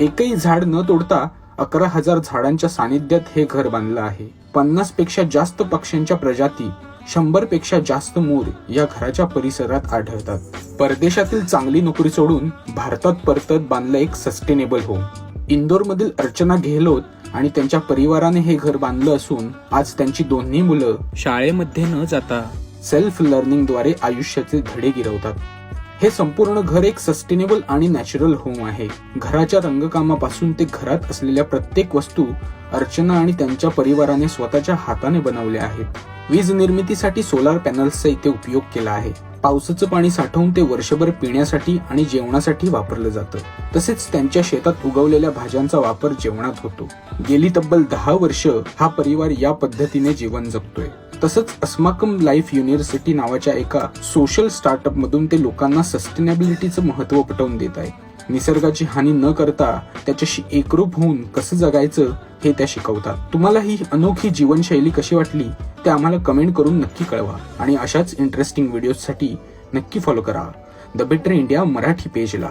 एकही झाड न तोडता अकरा हजार झाडांच्या सानिध्यात हे घर बांधलं आहे. पन्नासपेक्षा जास्त पक्ष्यांच्या प्रजाती शंभरपेक्षा जास्त मोर या घराच्या परिसरात आढळतात. परदेशातील चांगली नोकरी सोडून भारतात परतत बांधलं एक सस्टेनेबल होम इंदोरमधील अर्चना गेहलोत आणि त्यांच्या परिवाराने हे घर बांधलं असून आज त्यांची दोन्ही मुलं शाळेमध्ये न जाता सेल्फ लर्निंगद्वारे आयुष्याचे धडे गिरवतात. हे संपूर्ण घर एक सस्टेनेबल आणि नॅचरल होम आहे. घराच्या रंगकामापासून ते घरात असलेल्या प्रत्येक वस्तू अर्चना आणि त्यांच्या परिवाराने स्वतःच्या हाताने बनवल्या आहेत. वीज निर्मितीसाठी सोलार पॅनल्सचा इथे उपयोग केला आहे. पावसाचं पाणी साठवून ते वर्षभर पिण्यासाठी आणि जेवणासाठी वापरलं जातं. तसेच त्यांच्या शेतात उगवलेल्या भाज्यांचा वापर जेवणात होतो. गेली तब्बल दहा वर्ष हा परिवार या पद्धतीने जीवन जगतोय. तसंच अस्माकम लाईफ युनिव्हर्सिटी नावाच्या एका सोशल स्टार्टअप मधून ते लोकांना सस्टेनेबिलिटीचं महत्त्व पटवून देत आहे. निसर्गाची हानी न करता त्याच्याशी एकरूप होऊन कसं जगायचं हे त्या शिकवतात. तुम्हाला ही अनोखी जीवनशैली कशी वाटली ते आम्हाला कमेंट करून नक्की कळवा आणि अशाच इंटरेस्टिंग व्हिडिओसाठी नक्की फॉलो करा. The better India Marathi पेजला